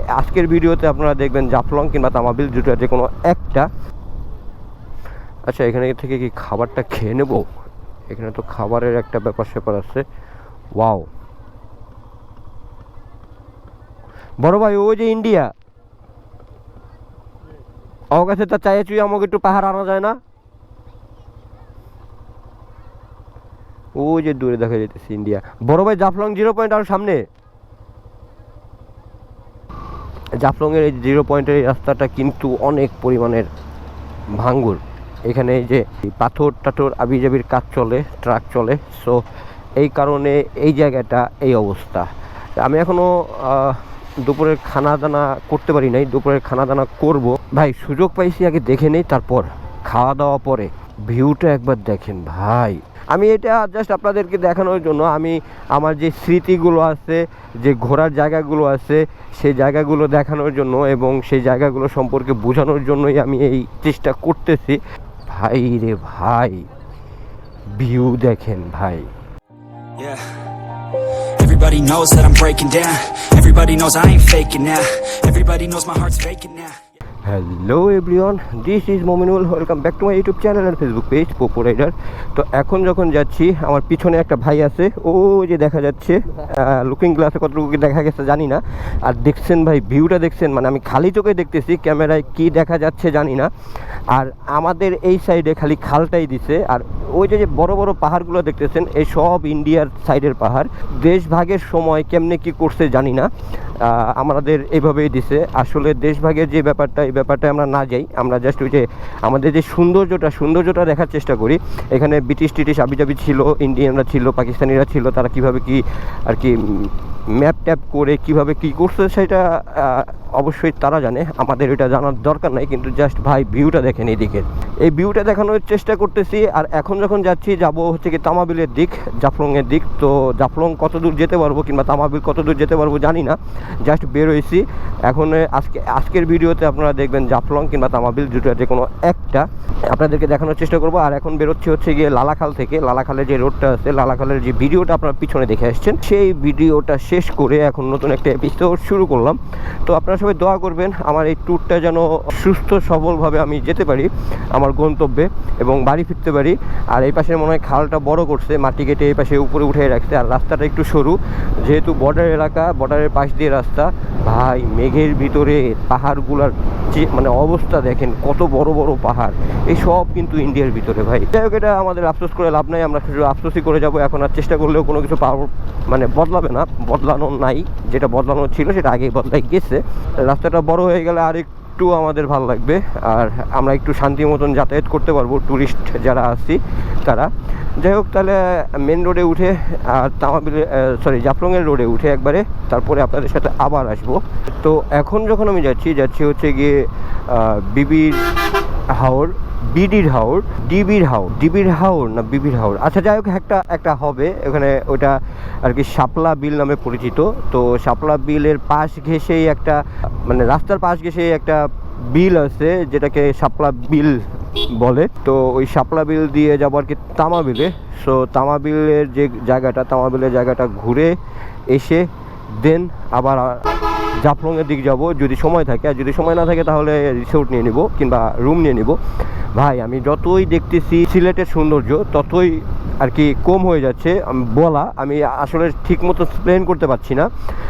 আজকের ভিডিওতে আপনারা দেখবেন জাফলং কিংবা তামাবিল দুটো যে কোনো একটা। আচ্ছা এখানে থেকে কি খাবারটা খেয়ে নেব? এখানে তো খাবারের একটা ব্যাপার স্যাপার আছে। ওয়াও। বড় ভাই, ও যে ইন্ডিয়া। আমার কাছে তা চাই চুই আমাকে একটু পাহাড় আনা যায় না। ও যে দূরে দেখা যেতেছে ইন্ডিয়া। বড় ভাই, জাফলং জিরো পয়েন্ট আর সামনে। জাফলংয়ের এই জিরো পয়েন্টের এই রাস্তাটা কিন্তু অনেক পরিমাণের ভাঙ্গুর। এখানে যে পাথর টাথর আবিজাবির কাজ চলে, ট্রাক চলে। সো এই কারণে এই জায়গাটা এই অবস্থা। আমি এখনও দুপুরের খানা দানা করতে পারি নাই, দুপুরের খানা দানা করব। ভাই, সুযোগ পাইছি আগে দেখে নেই, তারপর খাওয়া দাওয়া পরে। ভিউটা একবার দেখেন ভাই। আমি এটা জাস্ট আপনাদেরকে দেখানোর জন্য, আমি আমার যে স্মৃতিগুলো আছে, যে ঘোরার জায়গাগুলো আছে, সেই জায়গাগুলো দেখানোর জন্য এবং সেই জায়গাগুলো সম্পর্কে বোঝানোর জন্যই আমি এই চেষ্টা করতেছি ভাই রে ভাই ভিউ দেখেন ভাই. Everybody knows that I'm breaking down. Everybody knows I ain't faking now. Everybody knows my heart's faking now. Hello everyone this is Mominul welcome back to my YouTube channel and Facebook page Popo Rider তো এখন যখন যাচ্ছি, আমার পিছনে একটা ভাই আছে। ও যে দেখা যাচ্ছে লুকিং গ্লাসে কতটুকু দেখা গেছে জানি না। আর দেখছেন ভাই ভিউটা দেখছেন মানে আমি খালি চোখে দেখতেছি, ক্যামেরায় কি দেখা যাচ্ছে জানি না। আর আমাদের এই সাইডে খালি খালটাই দিছে। আর ওই যে বড় বড় পাহাড়গুলো দেখতেছেন, এই সব ইন্ডিয়ার সাইডের পাহাড়। দেশ ভাগের সময় কেমনে কি করছে জানি না। আমাদের এইভাবেই দিছে। আসলে দেশভাগের যে ব্যাপারটা, এই ব্যাপারটা আমরা না যাই। আমরা জাস্ট ওই যে আমাদের যে সৌন্দর্যটা সৌন্দর্যটা দেখার চেষ্টা করি। এখানে ব্রিটিশ টিটিশ আবিজাবি ছিল ইন্ডিয়ানরা ছিল পাকিস্তানিরা ছিল, তারা কীভাবে কি আর কি ম্যাপ ট্যাপ করে, কীভাবে কি করছে, সেটা অবশ্যই তারা জানে, আমাদের এটা জানার দরকার নাই, কিন্তু জাস্ট ভাই ভিউটা দেখেন এইদিকে এই ভিউটা দেখানোর চেষ্টা করতেছি, আর এখন যখন যাচ্ছি, যাব হচ্ছে কি তামাবিলের দিক, জাফলংয়ের দিক। তো জাফলং কত দূর যেতে পারব কিংবা তামাবিল কত দূর যেতে পারব জানি না জাস্ট বের হয়েছি এখন আজকে, আজকের ভিডিওতে আপনারা দেখবেন জাফলং কিংবা তামাবিল দুটো যে কোনো একটা। আপনাদেরকে দেখানোর চেষ্টা করব, আর এখন বেরোচ্ছি হচ্ছে গিয়ে লালাখাল থেকে। লালাখালের যে রোডটা আছে, লালাখালের যে ভিডিওটা আপনারা পিছনে দেখে আসছেন, সেই ভিডিওটা শেষ করে এখন নতুন একটা এপিসোড শুরু করলাম। তো আপনারা সবাই দোয়া করবেন, আমার এই ট্যুরটা যেন সুস্থ, সবলভাবে আমি যেতে পারি, আমার গন্তব্যে এবং বাড়ি ফিরতে পারি। আর এই পাশে মনে হয় খালটা বড় করছে, মাটি কেটে এই পাশে উপরে উঠে রাখছে, আর রাস্তাটা একটু সরু। যেহেতু বর্ডার এলাকা বর্ডারের পাশ দিয়ে রাস্তা, ভাই মেঘের ভিতরে পাহাড়গুলার যে মানে অবস্থা দেখেন, কত বড় বড় পাহাড়। এই সব কিন্তু ইন্ডিয়ার ভিতরে, ভাই। যাই হোক, এটা আমাদের আফসোস করে লাভ নাই, আমরা শুধু আফসোসই করে যাব। এখন আর চেষ্টা করলেও কোনো কিছু পাওয়ার মানে বদলাবে না, বদলানো নাই। যেটা বদলানো ছিল সেটা আগেই বদলাই গেছে। রাস্তাটা বড় হয়ে গেলে আর একটু আমাদের ভালো লাগবে। আর আমরা একটু শান্তি মতন যাতায়াত করতে পারব ট্যুরিস্ট যারা আসছি তারা। যাই হোক, তাহলে মেন রোডে উঠে, আর তামাবিলে সরি জাফলংয়ের রোডে উঠে একবারে। তারপরে আপনাদের সাথে আবার আসব। তো এখন যখন আমি যাচ্ছি যাচ্ছি হচ্ছে গিয়ে বিবির হাওর। বিডির হাওর, ডিবির হাওর ডিবির হাওর না বিবির হাওর? আচ্ছা যাই হোক, একটা একটা হবে। ওখানে ওটা আর কি শাপলা বিল নামে পরিচিত। তো শাপলা বিলের পাশ ঘেঁষেই একটা মানে রাস্তার পাশ ঘেঁষেই একটা বিল আছে, যেটাকে শাপলা বিল বলে। তো ওই শাপলা বিল দিয়ে যাব আর কি তামা বিলে। সো তামা বিলের যে জায়গাটা তামাবিলের জায়গাটা ঘুরে এসে দেন আবার জাফলংয়ের দিক যাব, যদি সময় থাকে। আর যদি সময় না থাকে, তাহলে রিসোর্ট নিয়ে নিব কিংবা রুম নিয়ে নিব। ভাই, আমি যতই দেখতেছি সিলেটের সৌন্দর্য, ততই আর কি কম হয়ে যাচ্ছে বলা। আমি আসলে ঠিক মতো এক্সপ্লেন করতে পারছি না।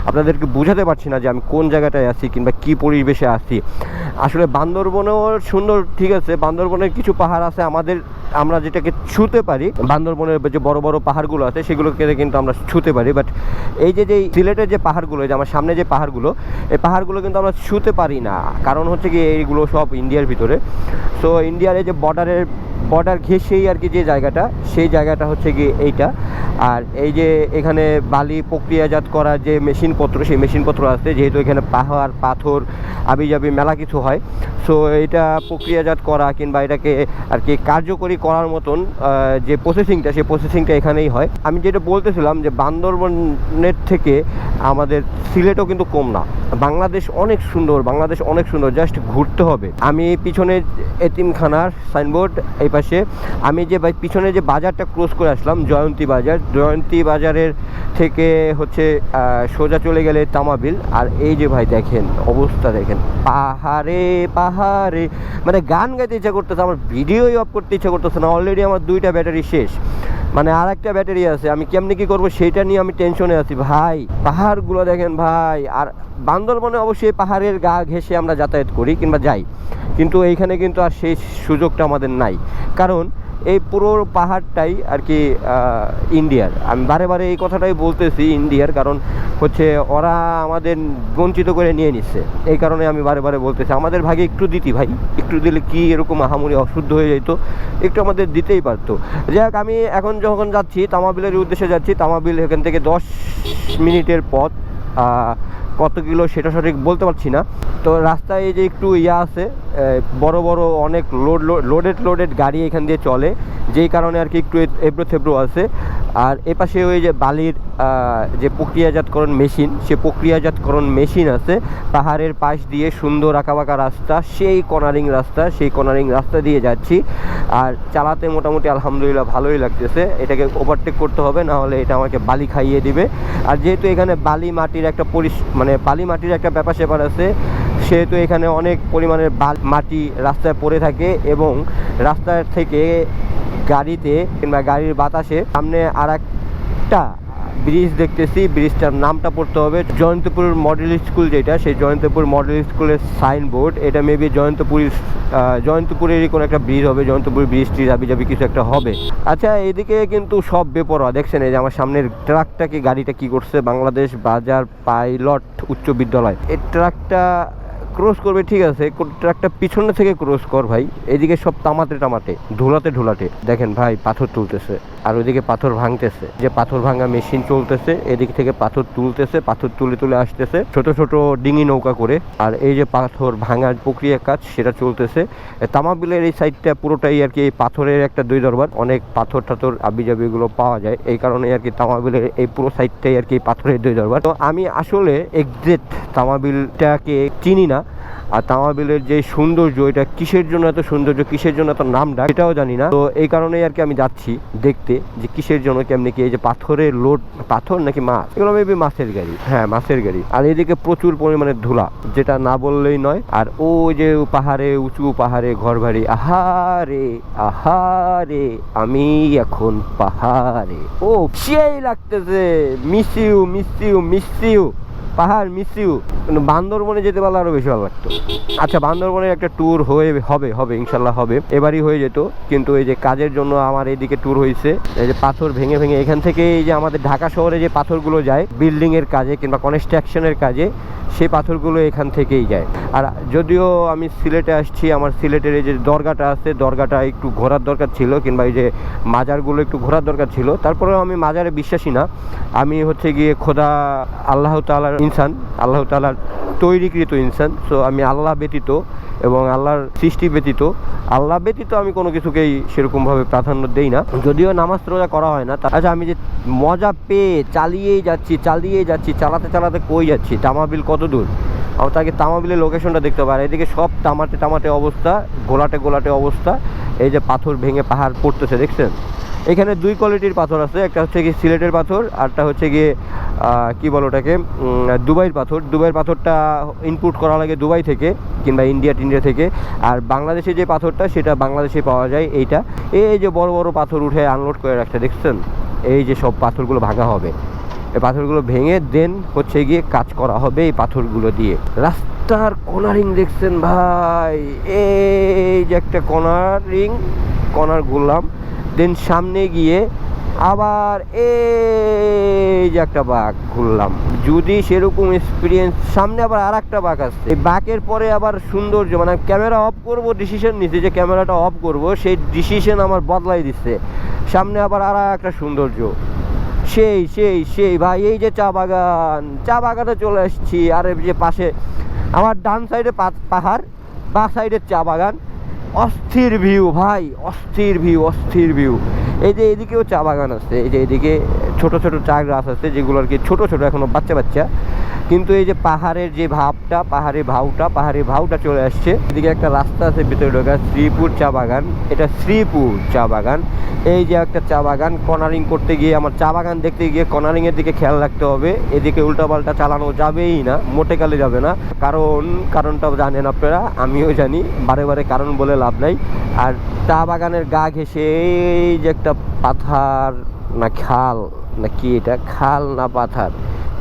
আপনাদেরকে বোঝাতে পারছি না যে আমি কোন জায়গাটায় আছি কিংবা কি পরিবেশে আছি। আসলে বান্দরবনেও সুন্দর, ঠিক আছে, বান্দরবনের কিছু পাহাড় আছে আমাদের আমরা যেটাকে ছুতে পারি, বান্দরবনের যে বড় বড় পাহাড়গুলো আছে, সেগুলোকে কিন্তু আমরা ছুতে পারি। বাট এই যে যে সিলেটের যে পাহাড়গুলো যে আমার সামনে যে পাহাড়গুলো, এই পাহাড়গুলো কিন্তু আমরা ছুতে পারি না। কারণ হচ্ছে কি, এইগুলো সব ইন্ডিয়ার ভিতরে। সো ইন্ডিয়ার এই যে বর্ডারের বর্ডার ঘেঁষেই আর কি যে জায়গাটা, সেই জায়গাটা হচ্ছে কি এইটা। আর এই যে এখানে বালি প্রক্রিয়াজাত করার যে মেশিনপত্র সেই মেশিনপত্র আছে, যেহেতু এখানে পাহাড়, পাথর আবি যাবি মেলা কিছু হয়। সো এটা প্রক্রিয়াজাত করা কিংবা এটাকে আর কি কার্যকরী করার মতন যে প্রসেসিংটা সেই প্রসেসিংটা এখানেই হয়। আমি যেটা বলতেছিলাম যে বান্দরবনের থেকে আমাদের সিলেটও কিন্তু কম না। বাংলাদেশ অনেক সুন্দর, বাংলাদেশ অনেক সুন্দর জাস্ট ঘুরতে হবে। আমি পিছনে এতিমখানার সাইনবোর্ড এই পাশে। আমি যে পিছনে যে বাজারটা ক্রস করে আসলাম, জয়ন্তী বাজার, জয়ন্তী বাজারের থেকে হচ্ছে সোজা চলে গেলে তামাবিল। আর এই যে ভাই দেখেন, অবস্থা দেখেন। পাহাড়ে পাহাড়ে। মানে গান গাইতে ইচ্ছা করতেছে, আমার ভিডিওই অফ করতে ইচ্ছা করতেছে না। অলরেডি আমার দুইটা ব্যাটারি শেষ। মানে আর একটা ব্যাটারি আছে, আমি কেমনি কি করব সেইটা নিয়ে আমি টেনশনে আছি। ভাই, পাহাড়গুলো দেখেন ভাই। আর বান্দরবনে অবশ্যই পাহাড়ের গা ঘেঁষে আমরা যাতায়াত করি কিংবা যাই। কিন্তু এইখানে কিন্তু আর সেই সুযোগটা আমাদের নাই। কারণ এই পুরো পাহাড়টাই আর কি ইন্ডিয়ার। আমি বারে বারে এই কথাটাই বলতেছি ইন্ডিয়ার, কারণ হচ্ছে ওরা আমাদের বঞ্চিত করে নিয়ে নিচ্ছে। এই কারণে আমি বারে বারে বলতেছি, আমাদের ভাগে একটু দিতি ভাই, একটু দিলে কি এরকম আহামরি অশুদ্ধ হয়ে যেত, একটু আমাদের দিতেই পারতো। যাই হোক আমি এখন যখন যাচ্ছি, তামাবিলের উদ্দেশ্যে যাচ্ছি, তামাবিল এখান থেকে দশ মিনিটের পথ কত কিলো সেটা সঠিক বলতে পারছি না। তো রাস্তায় এই যে একটু ইয়া আছে বড় বড় অনেক লোড লোডেড লোডেড গাড়ি এখান দিয়ে চলে। যেই কারণে আর কি একটু এ- এবড়ো থেবড়ো আছে। আর এপাশে ওই যে বালির যে প্রক্রিয়াজাতকরণ মেশিন, সে প্রক্রিয়াজাতকরণ মেশিন আছে। পাহাড়ের পাশ দিয়ে সুন্দর আঁকাবাঁকা রাস্তা, সেই কর্নারিং রাস্তা, সেই কর্নারিং রাস্তা দিয়ে যাচ্ছি। আর চালাতে মোটামুটি আলহামদুলিল্লাহ ভালোই লাগতেছে। এটাকে ওভারটেক করতে হবে, না হলে এটা আমাকে বালি খাইয়ে দিবে। আর যেহেতু এখানে বালি মাটির একটা পরিস মানে বালি মাটির একটা ব্যাপার স্যাপার আছে, সেহেতু এখানে অনেক পরিমাণের মাটি রাস্তায় পড়ে থাকে এবং রাস্তার থেকে গাড়িতে কিংবা গাড়ির বাতাসে সামনে আর একটা ব্রিজ দেখতেছি, ব্রিজটার নামটা পড়তে হবে জয়ন্তপুর মডেল স্কুল যেটা, সেই জয়ন্তপুর মডেল স্কুলের সাইনবোর্ড। এটা মেবি জয়ন্তপুরী জয়ন্তপুরেরই কোনো একটা ব্রিজ হবে, জয়ন্তপুর ব্রিজটি যাবি যাবি কিছু একটা হবে। আচ্ছা এদিকে কিন্তু সব বেপরোয়া। দেখছেন এই যে আমার সামনের ট্রাকটাকে গাড়িটা কি করছে? বাংলাদেশ বাজার পাইলট উচ্চ বিদ্যালয়। এই ট্রাকটা ক্রস করবে, ঠিক আছে ট্রাকটা পিছনে থেকে ক্রস কর ভাই। এদিকে সব তামাতে টামাতে ঢোলাতে ঢোলাতে দেখেন ভাই, পাথর তুলতেছে, আর ওইদিকে পাথর ভাঙতেছে। যে পাথর ভাঙা মেশিন চলতেছে, এদিক থেকে পাথর তুলতেছে, পাথর তুলে তুলে আসতেছে, ছোট ছোট ডিঙি নৌকা করে। আর এই যে পাথর ভাঙার প্রক্রিয়া কাজ, সেটা চলতেছে। তামাবিলের এই সাইডটা পুরোটাই আর কি, এই পাথরের একটা দুই দরবার। অনেক পাথর টাথর আবি জাবিগুলো পাওয়া যায়। এই কারণে আর কি তামাবিলের এই পুরো সাইডটাই আর কি পাথরের দুই দরবার। তো আমি আসলে এক্সাক্ট তামাবিলটাকে চিনি না। আর তামাবিলের যে সৌন্দর্য, এটা কিসের জন্য এত সৌন্দর্য, কিসের জন্য এত নাম ডাক এটাও জানি না। তো এই কারণেই আর কি আমি যাচ্ছি দেখতে যে কিসের জন্য কেমনি কি এই যে পাথরের লোড, পাথর নাকি মাছ? এগুলো মেবি মাছের গাড়ি। হ্যাঁ মাছের গাড়ি। আর এদিকে প্রচুর পরিমাণে ধুলা, যেটা না বললেই নয়। আর ও যে পাহাড়ে, উঁচু পাহাড়ে ঘর বাড়ি আহারে আহারে, আমি এখন পাহাড়ে। ও, সেই লাগতেছে। Miss you miss you miss you পাহাড় মিস ইউ বান্দরবনে যেতে পারলে আরও বেশি ভালো লাগতো। আচ্ছা বান্দরবনের একটা ট্যুর হয়ে, হবে হবে, ইনশাল্লাহ হবে। এবারই হয়ে যেত, কিন্তু এই যে কাজের জন্য আমার এদিকে ট্যুর হয়েছে এই যে পাথর ভেঙে ভেঙে, এখান থেকে এই যে আমাদের ঢাকা শহরে যে পাথরগুলো যায় বিল্ডিং এর কাজে কিংবা কনস্ট্রাকশনের কাজে, সেই পাথরগুলো এখান থেকেই যায়। আর যদিও আমি সিলেটে আসছি, আমার সিলেটের এই যে দরগাটা আছে, দরগাটা একটু ঘোরার দরকার ছিল, কিংবা এই যে মাজারগুলো একটু ঘোরার দরকার ছিল, তারপরেও আমি মাজারে বিশ্বাসী না। আমি হচ্ছে গিয়ে খোদা আল্লাহ তালার ইনসান, আল্লাহ তালার তৈরিকৃত ইনসান। সো আমি আল্লাহ ব্যতীত এবং আল্লাহর সৃষ্টি ব্যতীত, আল্লাহ ব্যতীত আমি কোনো কিছুকেই সেরকমভাবে প্রাধান্য দেই না। যদিও নামাজ রোজা করা হয় না আচ্ছা আমি যে মজা পেয়ে চালিয়েই যাচ্ছি চালিয়েই যাচ্ছি, চালাতে চালাতে কই যাচ্ছি? তামাবিল কত দূর? আমার তাকে তামাবিলের লোকেশনটা দেখতে পারে এদিকে সব তামাটে তামাটে অবস্থা গোলাটে গোলাটে অবস্থা। এই যে পাথর ভেঙে পাহাড় পড়তেছে, দেখছেন? এখানে দুই কোয়ালিটির পাথর আছে, একটা হচ্ছে গিয়ে সিলেটের পাথর, আরটা হচ্ছে গিয়ে কি বলো ওটাকে দুবাইয়ের পাথর। দুবাইয়ের পাথরটা ইনপুট করা লাগে দুবাই থেকে কিংবা ইন্ডিয়া, টিন্ডিয়া থেকে। আর বাংলাদেশে যে পাথরটা, সেটা বাংলাদেশে পাওয়া যায় এইটা। এই যে বড় বড় পাথর উঠে আনলোড করে রাখছে, দেখছেন? এই যে সব পাথরগুলো ভাঙা হবে। এই পাথরগুলো ভেঙে দেন হচ্ছে গিয়ে কাজ করা হবে এই পাথরগুলো দিয়ে। রাস্তার কর্নারিং দেখছেন ভাই? এই যে একটা কর্নারিং কর্নার ঘুরলাম দেন সামনে গিয়ে আবার এই যে একটা বাঘ ঘুরলাম। যদি সেরকম এক্সপিরিয়েন্স সামনে আবার আর একটা বাঘ আসছে। এই বাঘের পরে আবার সৌন্দর্য মানে ক্যামেরা অফ করব ডিসিশন নিছে যে ক্যামেরাটা অফ করব, সেই ডিসিশন আমার বদলাই দিচ্ছে সামনে আবার আর একটা সৌন্দর্য। সেই সেই সেই, ভাই, এই যে চা বাগান, চা বাগানে চলে আসছি। আর, যে পাশে, আমার ডান সাইডে পাহাড়, বা সাইডে চা বাগান। অস্থির ভিউ, ভাই, অস্থির ভিউ অস্থির ভিউ। এই যে এদিকেও চা বাগান আছে, এই যে এদিকে ছোট ছোট চা গাছ আছে, যেগুলো আর কি ছোটো ছোটো, এখনও বাচ্চা বাচ্চা। কিন্তু এই যে পাহাড়ের যে ভাবটা, পাহাড়ের ভাউটা পাহাড়ের ভাউটা চলে আসছে। এদিকে একটা রাস্তা আছে, ভিতরে ঢোকা শ্রীপুর চা বাগান। এটা শ্রীপুর চা বাগান। এই যে একটা চা বাগান কর্নারিং করতে গিয়ে, আমার চা বাগান দেখতে গিয়ে কর্নারিং এর দিকে খেয়াল রাখতে হবে। এদিকে উল্টাপাল্টা চালানো যাবেই না, মোটে কালে যাবে না। কারণ, কারণটা জানেন আপনারা, আমিও জানি, বারে বারে কারণ বলে লাভ নাই। আর চা বাগানের গা ঘেসে এই যে একটা পাথার, না, খাল না কি এটা খাল না পাথার?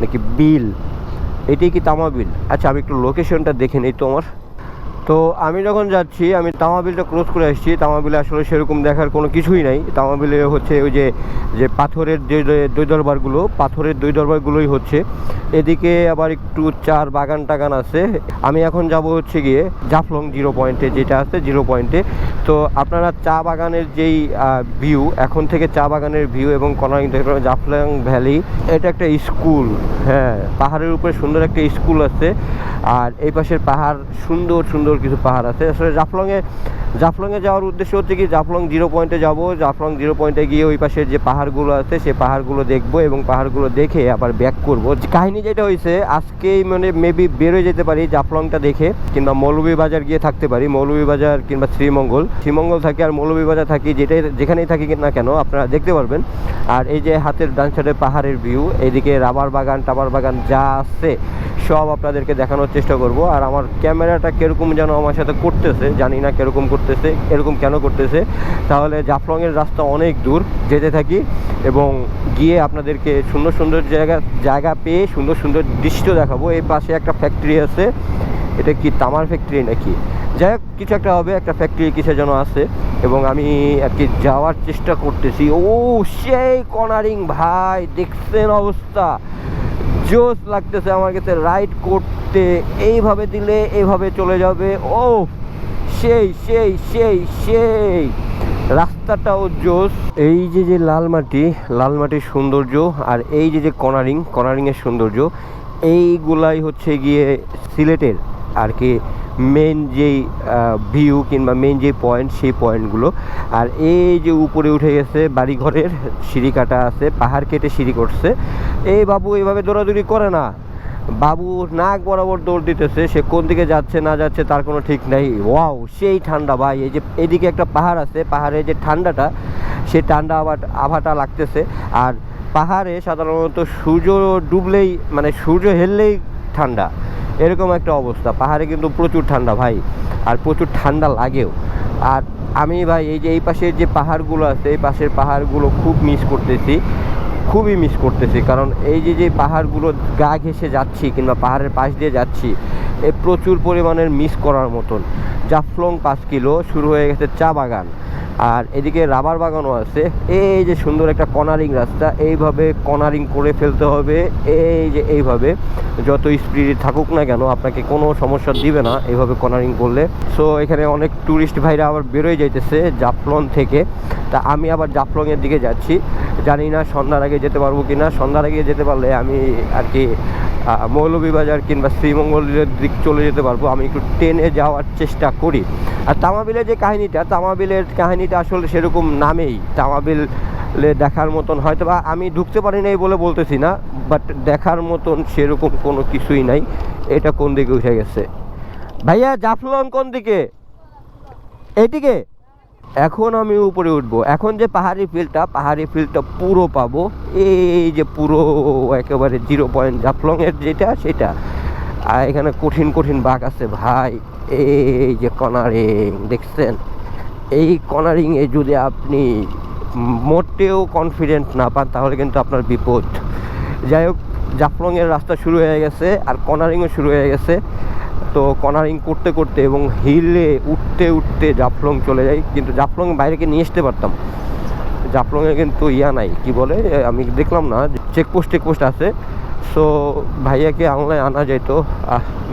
নাকি বিল? এটাই কি তামা বিল? আচ্ছা আমি একটু লোকেশনটা দেখে নিই তো আমার। তো আমি যখন যাচ্ছি, আমি তামাবিলটা ক্রস করে আসছি। তামাবিলে আসলে সেরকম দেখার কোনো কিছুই নাই। তামাবিলে হচ্ছে ওই যে যে পাথরের যে দই দরবারগুলো, পাথরের দই দরবারগুলোই হচ্ছে। এদিকে আবার একটু চার বাগান টাগান আছে। আমি এখন যাব হচ্ছে গিয়ে জাফলং জিরো পয়েন্টে, যেটা আছে জিরো পয়েন্টে। তো আপনারা চা বাগানের যেই ভিউ এখন থেকে চা বাগানের ভিউ এবং কনারিং থেকে জাফলং ভ্যালি এটা একটা স্কুল হ্যাঁ পাহাড়ের উপরে সুন্দর একটা স্কুল আছে। আর এই পাশের পাহাড় সুন্দর সুন্দর কিছু পাহাড় আছে। আসলে জাফলংয়ে জাফলংয়ে যাওয়ার উদ্দেশ্য হচ্ছে কি, জাফলং জিরো পয়েন্টে যাব, জাফলং জিরো পয়েন্টে গিয়ে ওই পাশের যে পাহাড়গুলো আছে, সে পাহাড়গুলো দেখব এবং পাহাড়গুলো দেখে আবার ব্যাক করব। কাহিনী যেটা হয়েছে আজকেই মানে মেবি বেরোয় যেতে পারি জাফলংটা দেখে, কিংবা মৌলভী বাজার গিয়ে থাকতে পারি, মৌলভী বাজার কিংবা শ্রীমঙ্গল। শ্রীমঙ্গল থাকি আর মৌলভী বাজার থাকি, যেটাই, যেখানেই থাকি না কেন, আপনারা দেখতে পারবেন। আর এই যে হাতের ডান সাইডে পাহাড়ের ভিউ এইদিকে রাবার বাগান, টাবার বাগান যা আছে, সব আপনাদেরকে দেখানোর চেষ্টা করব। আর আমার ক্যামেরাটা কীরকম যেন আমার সাথে করতেছে, জানি না কীরকম করতেছে, এরকম কেন করতেছে। তাহলে জাফলংয়ের রাস্তা অনেক দূর, যেতে থাকি এবং গিয়ে আপনাদেরকে সুন্দর সুন্দর জায়গা জায়গা পেয়ে সুন্দর সুন্দর দৃশ্য দেখাবো। এই পাশে একটা ফ্যাক্টরি আছে। এটা কি তামার ফ্যাক্টরি নাকি? যাই হোক, কিছু একটা হবে, একটা ফ্যাক্টরি কিসে যেন আছে। এবং আমি আর কি যাওয়ার চেষ্টা করতেছি। ও, সেই কর্নারিং ভাই, দেখছেন অবস্থা। জোস লাগতেছে আমার কাছে রাইড করতে। এইভাবে দিলে এইভাবে চলে যাবে। ও সেই সেই সেই সেই। রাস্তাটাও জোস এই যে যে লাল মাটি, লাল মাটির সৌন্দর্য আর এই যে যে কনারিং, কনারিংয়ের সৌন্দর্য, এইগুলাই হচ্ছে গিয়ে সিলেটের আর কি মেন যেই ভিউ কিংবা মেন যে পয়েন্ট সেই পয়েন্টগুলো আর এই যে উপরে উঠে গেছে বাড়িঘরের সিঁড়ি কাটা আছে, পাহাড় কেটে সিঁড়ি করছে। এই বাবু এইভাবে দৌড়াদৌড়ি করে না। বাবু নাক বরাবর দৌড় দিতেছে, সে কোন দিকে যাচ্ছে, না যাচ্ছে তার কোনো ঠিক নাই। ওয়াও, সেই ঠান্ডা ভাই, এই যে এদিকে একটা পাহাড় আছে, পাহাড়ে যে ঠান্ডাটা, সে ঠান্ডা আবার আভাটা লাগতেছে। আর পাহাড়ে সাধারণত সূর্য ডুবলেই মানে সূর্য হেললেই ঠান্ডা। এরকম একটা অবস্থা। পাহাড়ে কিন্তু প্রচুর ঠান্ডা ভাই, আর প্রচুর ঠান্ডা লাগেও। আর আমি ভাই, এই যে এই পাশের যে পাহাড়গুলো আছে, এই পাশের পাহাড়গুলো খুব মিস করতেছি, খুবই মিস করতেছি। কারণ এই যে যে পাহাড়গুলো গা ঘেসে যাচ্ছি কিংবা পাহাড়ের পাশ দিয়ে যাচ্ছি, এ প্রচুর পরিমাণের মিস করার মতন। জাফলং পাঁচ কিলো, শুরু হয়ে গেছে চা বাগান। আর এদিকে রাবার বাগানও আছে। এই যে সুন্দর একটা কর্নারিং রাস্তা, এইভাবে কর্নারিং করে ফেলতে হবে। এই যে এইভাবে, যত স্পিড থাকুক না কেন, আপনাকে কোনো সমস্যা দিবে না এইভাবে কর্নারিং করলে। সো এখানে অনেক ট্যুরিস্ট ভাইরা আবার বেরোয় যাইতেছে জাফলং থেকে। তা আমি আবার জাফলংয়ের দিকে যাচ্ছি। জানি না সন্ধ্যার আগে যেতে পারব কি না সন্ধ্যার আগে যেতে পারলে আমি আর কি মৌলভীবাজার কিংবা শ্রীমঙ্গলের দিক চলে যেতে পারব। আমি একটু ট্রেনে যাওয়ার চেষ্টা করি। আর তামাবিলের যে কাহিনীটা, তামাবিলের কাহিনীটা আসলে সেরকম নামেই। তামাবিল দেখার মতন হয়তো বা আমি ঢুকতে পারি নাই বলে বলতেছি না বাট দেখার মতন সেরকম কোনো কিছুই নাই। এটা কোন দিকে উঠে গেছে? ভাইয়া, জাফলং কোন দিকে? এইদিকে? এখন আমি উপরে উঠবো। এখন যে পাহাড়ি ফিল্ডটা পাহাড়ি ফিল্ডটা পুরো পাবো। এই যে পুরো একেবারে জিরো পয়েন্ট জাফলংয়ের যেটা, সেটা। আর এখানে কঠিন কঠিন বাঘ আছে ভাই। এই যে কনারিং দেখছেন? এই কনারিংয়ে যদি আপনি মোটেও কনফিডেন্ট না পান, তাহলে কিন্তু আপনার বিপদ। যাই হোক জাফলংয়ের রাস্তা শুরু হয়ে গেছে, আর কর্নারিংও শুরু হয়ে গেছে। তো কর্নারিং করতে করতে এবং হিলে উঠতে উঠতে জাফলং চলে যাই। কিন্তু জাফলং বাইরেকে নিয়ে আসতে পারতাম। জাফলংয়ে কিন্তু ইয়া নাই, কি বলে? আমি দেখলাম না চেকপোস্ট টেকপোস্ট আছে। সো ভাইয়াকে আনলায় আনা যাইতো।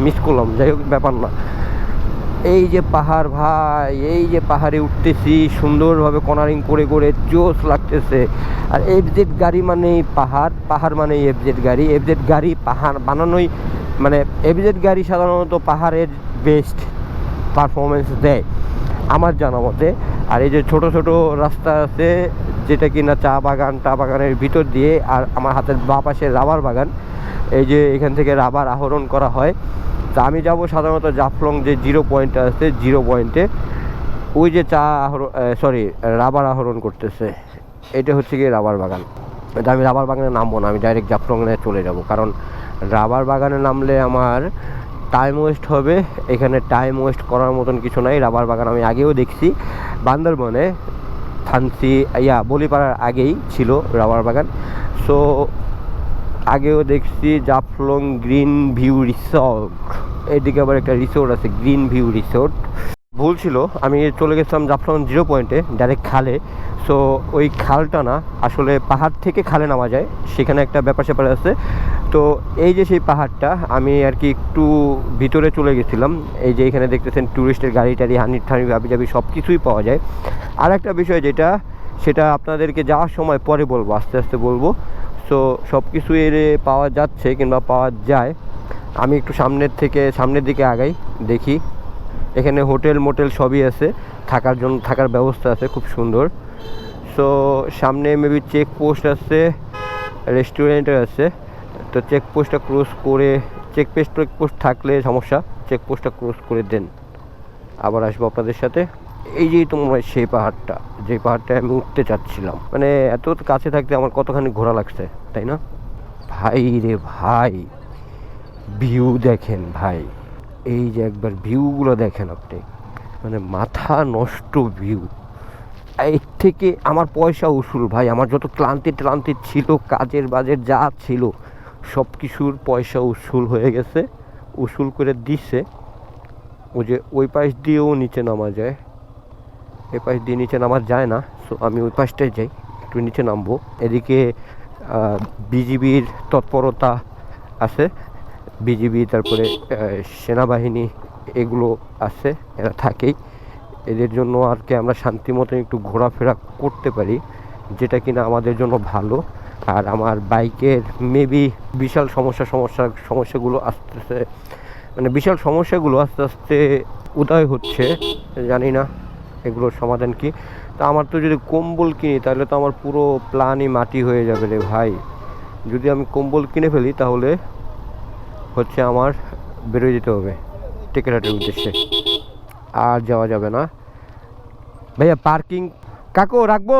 মিস করলাম, যাই হোক, ব্যাপার না। এই যে পাহাড় ভাই, এই যে পাহাড়ে উঠতেছি, সুন্দরভাবে কর্নারিং করে করে জোস লাগতেছে। আর এফজেড গাড়ি মানেই পাহাড় পাহাড় মানেই এফজেড গাড়ি। এফজেড গাড়ি পাহাড় বানানোই মানে এবিজেড গাড়ি সাধারণত পাহাড়ের বেস্ট পারফরমেন্স দেয়, আমার জানা মতে। আর এই যে ছোট ছোট রাস্তা আছে, যেটা কিনা চা বাগান চা বাগানের ভিতর দিয়ে আর আমার হাতের বাঁ পাশে রাবার বাগান, এই যে এখান থেকে রাবার আহরণ করা হয়। তা আমি যাব সাধারণত জাফলং যে জিরো পয়েন্টটা আছে, জিরো পয়েন্টে ওই যে চা আহরণ সরি রাবার আহরণ করতেছে। এটা হচ্ছে গিয়ে রাবার বাগান। এটা আমি রাবার বাগানে নামবো না, আমি ডাইরেক্ট জাফলংয়ে চলে যাব। কারণ রাবার বাগানে নামলে আমার টাইম ওয়েস্ট হবে। এখানে টাইম ওয়েস্ট করার মতন কিছু নাই। রাবার বাগান আমি আগেও দেখছি। বান্দরবনে থানসি ইয়া, বলিপাড়ার আগেই ছিল রাবার বাগান। সো আগেও দেখছি জাফলং গ্রিন ভিউ রিসর্ট। এদিকে আবার একটা রিসোর্ট আছে, গ্রিন ভিউ রিসোর্ট। ভুল ছিল। আমি চলে গেছিলাম জাফলং জিরো পয়েন্টে ডাইরেক্ট খালে। সো ওই খালটা না, আসলে পাহাড় থেকে খালে নামা যায়। সেখানে একটা ব্যাপার স্যাপার আছে। তো এই যে সেই পাহাড়টা, আমি আর কি একটু ভিতরে চলে গেছিলাম। এই যে এখানে দেখতেছেন ট্যুরিস্টের গাড়ি টাড়ি হানি ঠানি ভাবি যাবি সব কিছুই পাওয়া যায়। আর একটা বিষয় যেটা, সেটা আপনাদেরকে যাওয়ার সময় পরে বলব, আস্তে আস্তে বলব। সো সব কিছু এর পাওয়া যাচ্ছে কিংবা পাওয়া যায়। আমি একটু সামনের থেকে, সামনের দিকে আগাই, দেখি। এখানে হোটেল মোটেল সবই আছে, থাকার জন্য, থাকার ব্যবস্থা আছে, খুব সুন্দর। সো সামনে মেবি চেক পোস্ট আছে রেস্টুরেন্ট আছে। তো চেক পোস্টটা ক্রস করে চেক পোস্ট চেক পোস্ট থাকলে সমস্যা চেক পোস্টটা ক্রস করে দেন। আবার আসব আপনাদের সাথে। এই যে তোমার সেই পাহাড়টা, যে পাহাড়টা আমি উঠতে চাচ্ছিলাম। মানে এত কাছে থাকতে আমার কতখানি ঘোরা লাগছে, তাই না? ভাই রে ভাই ভিউ দেখেন ভাই। এই যে একবার ভিউগুলো দেখেন আপনি। মানে মাথা নষ্ট ভিউ এর থেকে আমার পয়সা উসুল ভাই। আমার যত ক্লান্তি ক্লান্তি ছিল, কাজের বাজের যা ছিল সব কিছুর পয়সা উসুল হয়ে গেছে, উসুল করে দিছে। ও যে ওই পাশ দিয়েও নিচে নামা যায়। এ পাশ দিয়ে নিচে নামা যায় না, সো আমি ওই পাশটায় যাই, একটু নিচে নামবো। এদিকে বিজিবির তৎপরতা আছে। বিজিবি, তারপরে সেনাবাহিনী এগুলো আছে, এরা থাকেই। এদের জন্য আর কি আমরা শান্তি মতো একটু ঘোরাফেরা করতে পারি, যেটা কিনা আমাদের জন্য ভালো। আর আমার বাইকের মেবি বিশাল সমস্যা সমস্যা, সমস্যাগুলো আস্তে আস্তে মানে বিশাল সমস্যাগুলো আস্তে আস্তে উদয় হচ্ছে, জানি না এগুলোর সমাধান কি। তা আমার তো যদি কম্বল কিনি, তাহলে তো আমার পুরো প্ল্যানই মাটি হয়ে যাবে রে ভাই। যদি আমি কম্বল কিনে ফেলি, তাহলে হচ্ছে আমার বেরোয় যেতে হবে টিকেটাটের উদ্দেশ্যে। আর যাওয়া যাবে না। ভাইয়া পার্কিং কাকু, রাখব?